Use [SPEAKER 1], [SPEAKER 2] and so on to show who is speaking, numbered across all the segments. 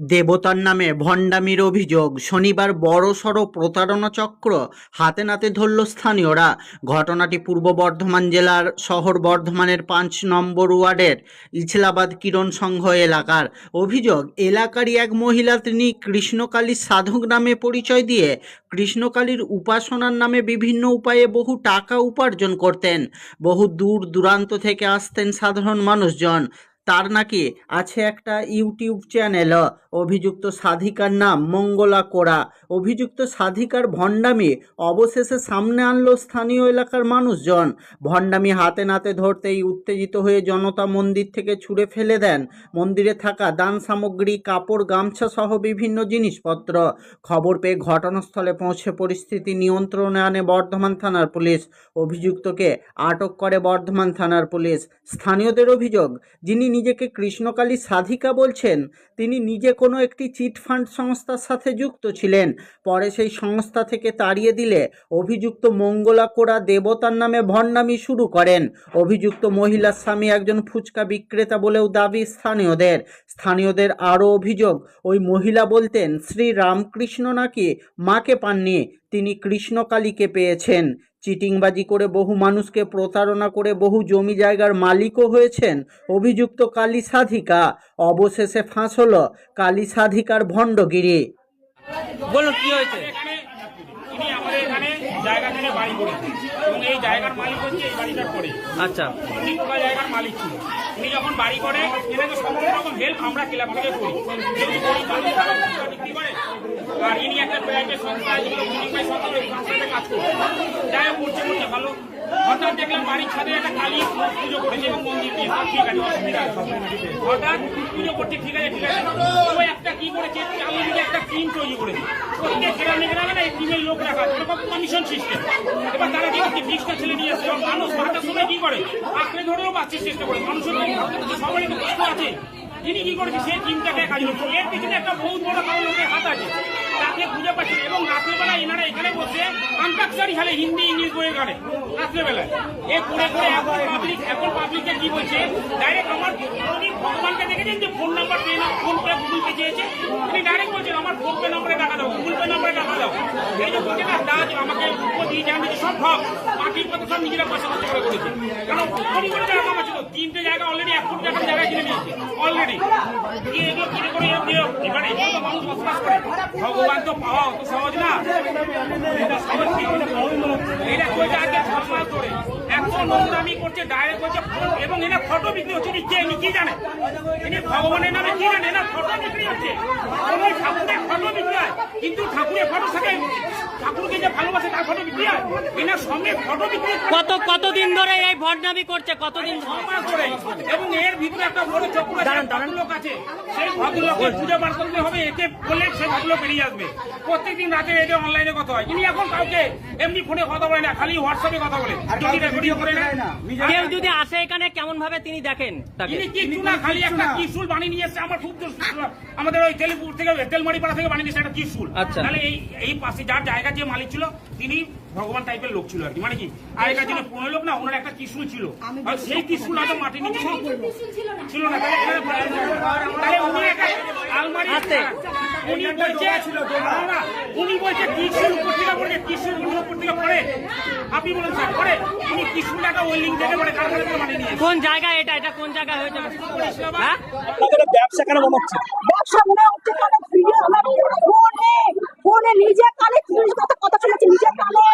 [SPEAKER 1] দেবতার নামে ভণ্ডামির অভিযোগ, শনিবার বড়সড় প্রতারণা চক্র হাতে নাতে ধরল স্থানীয়রা। ঘটনাটি পূর্ব বর্ধমান জেলার শহর বর্ধমানের পাঁচ নম্বর ওয়ার্ডের ইছলাবাদ কিরণ সংঘ এলাকার। অভিযোগ, এলাকারই এক মহিলা তিনি কৃষ্ণকালীর সাধক নামে পরিচয় দিয়ে কৃষ্ণকালীর উপাসনার নামে বিভিন্ন উপায়ে বহু টাকা উপার্জন করতেন। বহু দূর দূরান্ত থেকে আসতেন সাধারণ মানুষজন। তার নাকি আছে একটা ইউটিউব চ্যানেল, অভিযুক্ত সাধিকার নাম মঙ্গলা কোরা অভিযুক্ত সাধিকার ভণ্ডামি অবশেষে সামনে আনলো স্থানীয় এলাকার মানুষজন। ভণ্ডামি হাতে নাতে ধরতেই উত্তেজিত হয়ে জনতা মন্দির থেকে ছুঁড়ে ফেলে দেন। মন্দিরে থাকা দান সামগ্রী, কাপড়, গামছা সহ বিভিন্ন জিনিসপত্র। খবর পেয়ে ঘটনাস্থলে পৌঁছে পরিস্থিতি নিয়ন্ত্রণে আনে বর্ধমান থানার পুলিশ। অভিযুক্তকে আটক করে বর্ধমান থানার পুলিশ। স্থানীয়দের অভিযোগ, যিনি নিজেকে কৃষ্ণকালী সাধিকা বলছেন, তিনি নিজে কোনো একটি চিট ফান্ড সংস্থার সাথে যুক্ত ছিলেন। পরে সেই সংস্থা থেকে তাড়িয়ে দিলে অভিযুক্ত মঙ্গলা কোড়া দেবতার নামে ভণ্ডামি শুরু করেন। অভিযুক্ত মহিলার স্বামী একজন ফুচকা বিক্রেতা বলেও দাবি স্থানীয়দের। স্থানীয়দের আরও অভিযোগ, ওই মহিলা বলতেন শ্রী রামকৃষ্ণ নাকি মাকে পাননি? তিনি কৃষ্ণকালীকে পেয়েছেন। চিটিংবাজি করে বহু মানুষকে প্রতারণা করে বহু জমি জায়গার মালিকও হয়েছেন। অভিযুক্ত কালী সাধিকা অবশেষে ফাঁস হল কালী সাধিকার ভণ্ডগিরি।
[SPEAKER 2] বলুন কি হয়েছে?
[SPEAKER 3] আমাদের এখানে জায়গা কিনে বাড়ি করেছে এবং এই জায়গার মালিক হচ্ছে এই বাড়িটার পরে।
[SPEAKER 2] আচ্ছা।
[SPEAKER 3] জায়গার মালিক ছিল। উনি যখন বাড়ি করে এনাকে সমস্ত রকম হেল্প আমরা ক্লাব থেকে করি। বিক্রি করে, আর ইনি একটা সংস্থা যেগুলো কাজ করে যাই হোক করছে ভালো। হঠাৎ দেখলাম বাড়ির ছাদে একটা কালী পুজো করেছে এবং মন্দির ঠিক আছে, অসুবিধা হঠাৎ পুজো করছে, ঠিক আছে ঠিক আছে। একটা কি করেছে চালু দিকে একটা টিম তৈরি করেছে। টিমের লোক রাখা এরকম কমিশন সিস্টেম এবার তারা করছে বিশটা ছেলে নিয়ে এবং মানুষ মাথার সময় কি করে? আঁকড়ে ধরেও বাঁচতে চেষ্টা করে। মানুষের সবারই তো আছে। তিনি কি করেছে, সেই টিমটাকে কাজ করছে এর পিছনে একটা বহুত বড় কারণ লোকের হাত আছে। তাকে খুঁজে পাচ্ছে এবং রাত্রেবেলা এনারা এখানে বসে আন্তাক্ষরি খেলে হিন্দি, ইংলিশ বইয়ে গানে রাত্রেবেলায়। এ করে করে এখন পাবলিক এখন পাবলিককে কি বলছে? ডাইরেক্ট আমার ভগবানকে দেখেছেন যে ফোন নাম্বার পেয়ে না ফোন করে গুগল পে চেয়েছে। উনি ডাইরেক্ট বলছেন, আমার ফোন পে নম্বরে টাকা দাও গুগল পে নম্বরে টাকা দাও। এই যে বলছে না দাজ আমাকে উপর দিয়ে যে সব ঠক পার্টির কথা সব নিজেরা পয়সা খরচ করে করেছে কারণ কোটি কোটি টাকা কামাচ্ছে তো তিনটে জায়গা অলরেডি এক কোটি টাকার জায়গা কিনে নিয়েছে অলরেডি এগুলো কিনে করে এবার মানুষ বসবাস করে ভগবান তো পাওয়া অত সহজ না। এটা সহজ কি? এটা করেছে আজকে ছ মাস ধরে এত নোংরামি করছে ডাইরেক্ট করছে এবং এনে ফটো বিক্রি হচ্ছে কে কি জানে? ইনি ভগবানের নামে কি জানে? না ফটো বিক্রি হচ্ছে। কোনো ঠাকুরের ফটো বিক্রি হয়। কিন্তু ঠাকুরের ফটো থাকে ঠাকুরকে যে ভালোবাসে তার ফটো বিক্রি হয়। এনার ফটো বিক্রি
[SPEAKER 2] কত কতদিন ধরে এই ভণ্ডামি করছে? কতদিন
[SPEAKER 3] এবং এর ভিতরে একটা বড় চক্র আছে ভদ্রলোক আছে। সেই ভদ্রলোকের খুঁজে বার করতে হবে একে বললে সে ভদ্রলোক বেরিয়ে আসবে। প্রত্যেকদিন রাতে এতে অনলাইনে কথা হয়। ইনি এখন কাউকে এমনি ফোনে কথা বলে না খালি হোয়াটসঅ্যাপে কথা বলে। যদি ভিডিও করে না
[SPEAKER 2] কেউ যদি আসে এখানে কেমন ভাবে তিনি দেখেন তাকে?
[SPEAKER 3] ইনি না খালি একটা ত্রিশুল বানিয়ে নিয়ে এসছে। আমার খুব আমাদের ওই তেলেপুর থেকে তেলমারি পাড়া থেকে বানিয়ে নিয়েছে একটা ত্রিশুল।
[SPEAKER 2] আচ্ছা।
[SPEAKER 3] তাহলে এই এই পাশে যার জায়গা যে মালিক ছিল তিনি ভগবান টাইপের লোক ছিল আর কি। মানে কি? আগেকার দিনে পুরো লোক না ওনার একটা ত্রিশুল ছিল। আর সেই ত্রিশুল হয়তো মাটির নিচে ছিল। না। তাহলে উনি একটা আলমারি
[SPEAKER 2] আছে।
[SPEAKER 3] উনি বলছে উনি বলছে উপর থেকে পড়ে উপর থেকে পড়ে। আপনি বলেন স্যার পড়ে। উনি ত্রিশুল একটা ওয়েল্ডিং থেকে পড়ে কারখানা থেকে বানিয়ে নিয়ে
[SPEAKER 2] কোন জায়গায় এটা? এটা কোন জায়গায় হয়েছে? হ্যাঁ?
[SPEAKER 4] আপনাদের ব্যবসা কেন মনে হচ্ছে
[SPEAKER 5] ব্যবসা মনে হচ্ছে কেন ভিডিও আমার ফোনে ফোনে নিজে কানে কথা কথা শুনেছি নিজে কানে।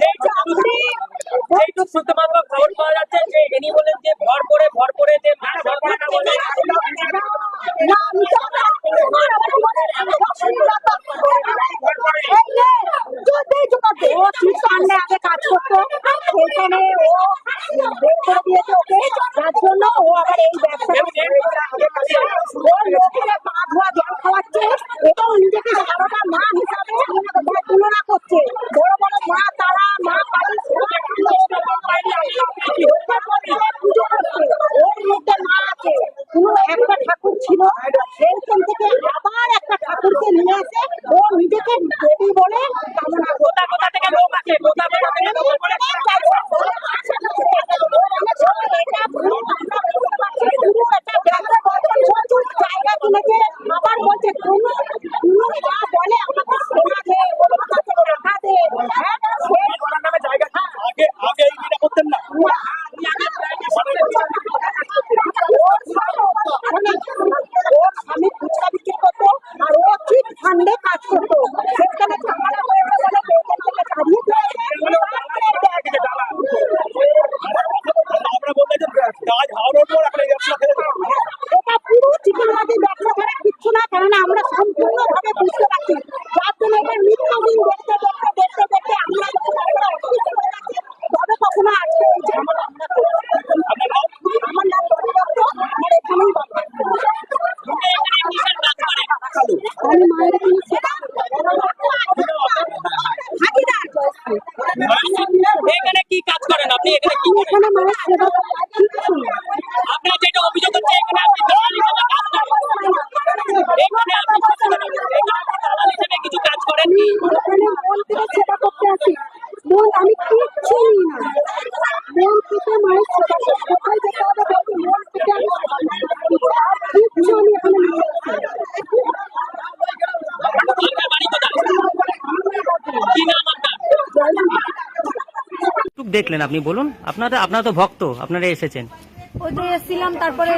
[SPEAKER 5] যে চাকরি
[SPEAKER 4] এইটুক খবর পাওয়া যাচ্ছে যে ইনি বলেন যে ভর করে ভর করে যে
[SPEAKER 5] আগে কাজ করতো। সেখানে ও বের করে দিয়েছে ওকে। যার জন্য ও আবার এই ব্যবসা ও পা ধোয়া জল খাওয়াচ্ছে। এবং নিজেকে সারদা মা হিসাবে তুলনা করছে বড় বড় মা তারা মা কালী পুজো করছে ওর মধ্যে মা আছে কোনো একটা ঠাকুর ছিল সেইখান থেকে আবার একটা ঠাকুরকে নিয়ে এসে ও নিজেকে দেবী বলে কামনা কোথা কোথা থেকে লোক আছে কোথা কোথা থেকে লোক জায়গা কিনেছে আছে কোনো কোনো যা বলে আমাকে শোনা দে ওর টাকা দে হ্যাঁ
[SPEAKER 4] নামে জায়গা ছিল। আগে আগে এই বিটা করতেন না।
[SPEAKER 5] ওর স্বামী ফুচকা বিক্রি করতো আর ও ঠিক ঠান্ডে কাজ করতো সেখানে ঝামেলা হয়েছে বলে বেতন থেকে ছাড়িয়ে দিয়েছে।
[SPEAKER 4] আমরা বলতে যে কাজ হাওড়ার পর একটা ব্যবসা ফেলে দেবো।
[SPEAKER 5] এটা পুরো চিকেনবাজি ব্যবসা ছাড়া কিচ্ছু না কারণ আমরা সম্পূর্ণভাবে বুঝতে পারছি। যার জন্য এটা নিত্যদিন দেখতে দেখতে দেখতে দেখতে আমরা তবে কখনো আজকে এই ঝামেলা আমরা করছি আমার নাম রবি আমার এখানেই আমি মায়ের এখানে
[SPEAKER 2] কি কাজ করেন আপনি? এখানে কি
[SPEAKER 5] এখানে মায়ের সেবা
[SPEAKER 2] আপনার যেটা অভিযোগ হচ্ছে এখানে আপনি দালাল হিসেবে কাজ করেন এখানে আপনি কি করেন? এখানে আপনি দালাল হিসেবে কিছু কাজ করেন
[SPEAKER 5] আমি এখানে মন্দিরে সেবা করতে আসি মন আমি কিচ্ছু নিই না মন থেকে মায়ের সেবা করি। কোথায় যেতে হবে বলবি মন থেকে আমি সেবা করি। আর কিচ্ছু আমি এখানে নিই না।
[SPEAKER 2] আপনার বাড়ি কোথায় কি নাম আপনার একটু দেখলেন আপনি বলুন। আপনারা আপনারা তো ভক্ত আপনারা এসেছেন।
[SPEAKER 6] ওই এসেছিলাম তারপরে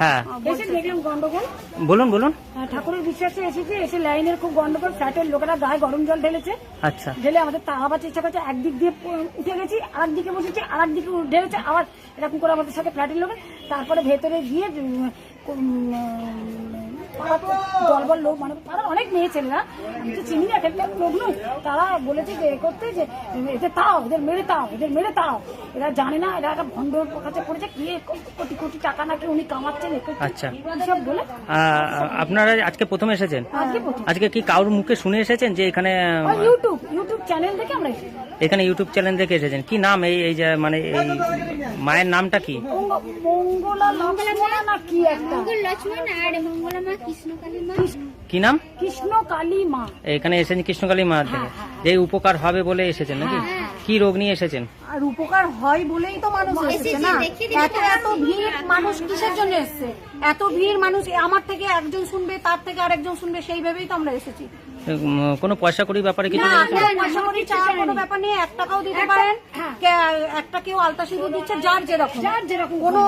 [SPEAKER 2] হ্যাঁ।
[SPEAKER 7] এসে দেখলাম গন্ডগোল।
[SPEAKER 2] বলুন বলুন।
[SPEAKER 7] ঠাকুরের বিশ্বাসে এসেছি এসে লাইনের খুব গন্ডগোল ফ্ল্যাটের লোকেরা গায়ে গরম জল ঢেলেছে।
[SPEAKER 2] আচ্ছা।
[SPEAKER 7] ঢেলে আমাদের চেষ্টা করছে একদিক দিয়ে উঠে গেছি আর দিকে বসেছি আর দিকে ঢেলেছে আবার এরকম করে আমাদের সাথে ফ্ল্যাটের লোক। তারপরে ভেতরে গিয়ে দলবল লোক মানে পাড়ার অনেক মেয়ে ছেলেরা আমি তো চিনি না এক একটা লোক নই তারা বলেছে যে এ করতে যে এদের তাও এদের মেরে তাও এদের মেরে তাও। এরা জানে না এরা একটা ভণ্ডর কাছে পড়েছে কি কোটি কোটি টাকা নাকি উনি কামাচ্ছেন
[SPEAKER 2] আচ্ছা।
[SPEAKER 7] এইসব বলে
[SPEAKER 2] আপনারা আজকে প্রথম এসেছেন?
[SPEAKER 7] আজকে
[SPEAKER 2] কি কারোর মুখে শুনে এসেছেন যে এখানে
[SPEAKER 7] ইউটিউব ইউটিউব চ্যানেল থেকে আমরা
[SPEAKER 2] এখানে ইউটিউব চ্যানেল দেখে এসেছেন? কি নাম এই এই যে মানে এই মায়ের নামটা কি?
[SPEAKER 7] মঙ্গ- মঙ্গলা লক্ষ্মণা না কি একটা?
[SPEAKER 6] মঙ্গল লক্ষ্মণ আর মঙ্গলা মা
[SPEAKER 2] কি নাম?
[SPEAKER 7] কৃষ্ণকালী মা।
[SPEAKER 2] এখানে এসেছেন কৃষ্ণকালী মা থেকে যে উপকার হবে বলে এসেছেন নাকি? কি রোগ নিয়ে এসেছেন?
[SPEAKER 6] আর উপকার হয় বলেই তো মানুষ এসেছে না? এত এত ভিড় মানুষ কিসের জন্য এসছে? এত ভিড় মানুষ আমার থেকে একজন শুনবে তার থেকে আরেকজন শুনবে সেইভাবেই তো আমরা এসেছি।
[SPEAKER 2] কোনো পয়সা কড়ি ব্যাপারে কিছু
[SPEAKER 6] না
[SPEAKER 2] বলেছেন?
[SPEAKER 6] পয়সা কড়ি চাওয়ার কোনো ব্যাপার নেই। এক টাকাও দিতে পারেন একটা কেউ আলতা সিঁদুর দিচ্ছে যার যেরকম।
[SPEAKER 7] যার যেরকম
[SPEAKER 6] কোনো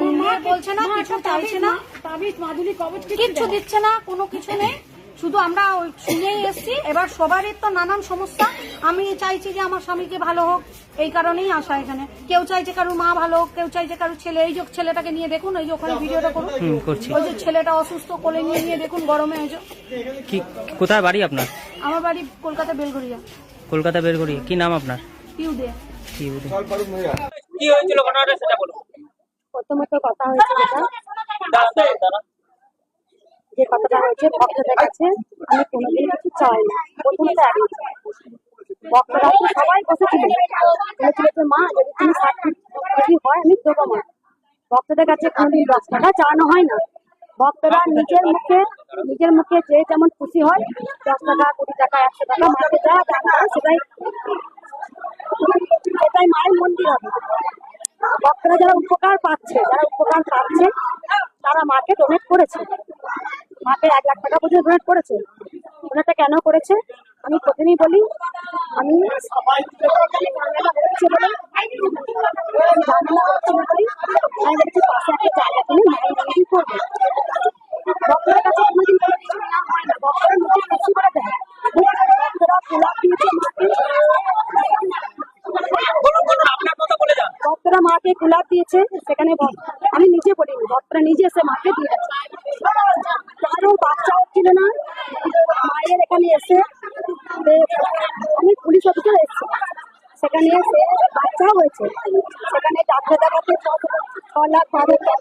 [SPEAKER 7] কোনো
[SPEAKER 6] বলছে না কিছু চাইছে না।
[SPEAKER 7] তাবিজ মাদুলি কবচ
[SPEAKER 6] কিচ্ছু দিচ্ছে না কোনো কিছু নেই। শুধু আমরা ওই শুনেই এসেছি। এবার সবারই তো নানান সমস্যা। আমি চাইছি যে আমার স্বামীকে ভালো হোক এই কারণেই আসা এখানে। কেউ চাইছে কারোর মা ভালো হোক কেউ চাইছে কারোর ছেলে। এই যে ছেলেটাকে নিয়ে দেখুন এই যে ওখানে ভিডিওটা করুন।
[SPEAKER 2] করছি।
[SPEAKER 6] ওই যে ছেলেটা অসুস্থ কোলে নিয়ে নিয়ে দেখুন গরমে এই যে।
[SPEAKER 2] কি কোথায় বাড়ি আপনার?
[SPEAKER 6] আমার বাড়ি কলকাতা বেলঘরিয়া।
[SPEAKER 2] কলকাতা করি কি নাম আপনার?
[SPEAKER 6] পিউ দে
[SPEAKER 2] কি
[SPEAKER 4] হয়েছিল ঘটনাটা সেটা বলো
[SPEAKER 5] প্রথমত কথা হয়েছে যে কথাটা হয়েছে, ভক্তদের কাছে আমি কোনোদিন কিছু চাই না। প্রথমত আগে ভক্তরা তো সবাই বসেছিলেন বলেছিল মা, যদি তুমি যদি হয়, আমি দেবো মা। ভক্তদের কাছে কোনোদিন দশ টাকা চাওয়ানো হয় না। ভক্তরা নিজের মুখে নিজের মুখে যে যেমন খুশি হয়, দশ টাকা, কুড়ি টাকা, একশো টাকা মাকে যা করে, সেটাই সেটাই মায়ের মন্দির হবে। ভক্তরা যারা উপকার পাচ্ছে, যারা উপকার পাচ্ছে, তারা মাকে ডোনেট করেছে। মাকে এক লাখ টাকা পর্যন্ত ডোনেট করেছে। ডোনেটটা কেন করেছে? আমি প্রথমেই বলি আমি জায়গা কিনে মায়ের মন্দির করব ভক্তদের কাছে কোনোদিন কোনো কিছু নেওয়া হয় না ভক্তরা নিজে খুশি করে দেয় ভক্তরা গোলাপ দিয়েছে মাকে
[SPEAKER 4] বলুন বলুন আপনার কথা বলে যান
[SPEAKER 5] ভক্তরা মাকে গোলাপ দিয়েছে সেখানে ভক্ত- আমি নিজে বলিনি ভক্তরা নিজে এসে মাকে দিয়েছে কারও বাচ্চা হচ্ছিল না মায়ের এখানে এসে অনেক পুলিশ অফিসার এসেছে। সেখানে এসে বাচ্চা হয়েছে। সেখানে ডাক্তার দেখাতে ছ- লাখ লাখ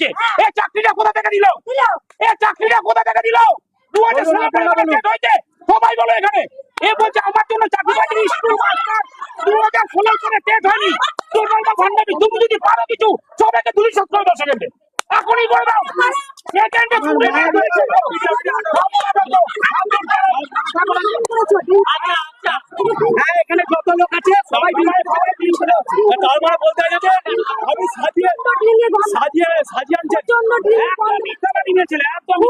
[SPEAKER 5] নিচ্ছে এখনই করে এখানে
[SPEAKER 8] কত লোক আছে সবাই
[SPEAKER 5] তারপরে মানে বলতে গেছে আমি সাজিয়ে সাজিয়ে সাজিয়ে আনছি। একদম নিয়েছিল একদম